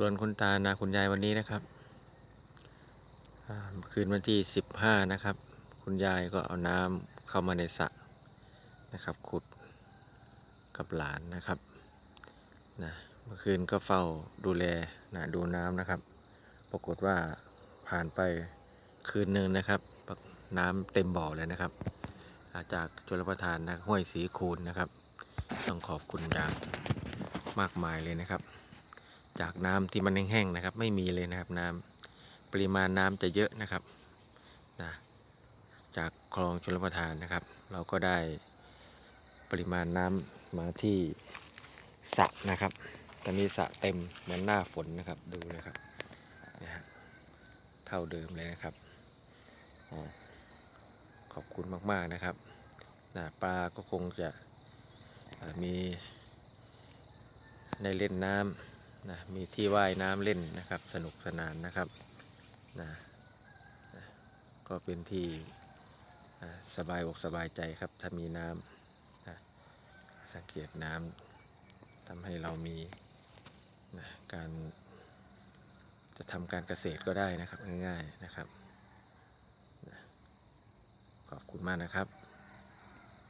ส่วนคุณตานาคุณยายวันนี้นะครับคืนวันที่ 15 นะครับ คุณยายก็เอาน้ำเข้ามาในสระนะครับ ขุดกับหลานนะครับนะเมื่อคืนก็เฝ้าดูแลนะดูน้ำนะครับ ปรากฏว่าผ่านไปคืนหนึ่งนะครับ น้ำเต็มบ่อเลยนะครับาจากชลประทานนะห้วยสีคูนนะครับ ต้องขอบคุณอย่างมากมายเลยนะครับ จากน้ำที่มันแห้งๆนะครับ ไม่มีเลยนะครับน้ำปริมาณน้ำจะเยอะนะครับนะจากคลองชลประทานนะครับ เราก็ได้ปริมาณน้ำมาที่สระนะครับตอนนี้สระเต็มเหมือนหน้าฝนนะครับดูนะครับนะฮะเท่าเดิมเลยนะครับอขอบคุณมากๆนะครับนะปลาก็คงจะมีในเล่นน้ำ นะมีที่ว่ายน้ำเล่นนะครับ สนุกสนานนะครับนะนะก็เป็นที่สบายอกสบายใจครับ ถ้ามีน้ำนะสังเกตน้ำทำให้เรามีนะการจะทำการเกษตรก็ได้นะครับง่ายๆนะครับนะขอบคุณมากนะครับ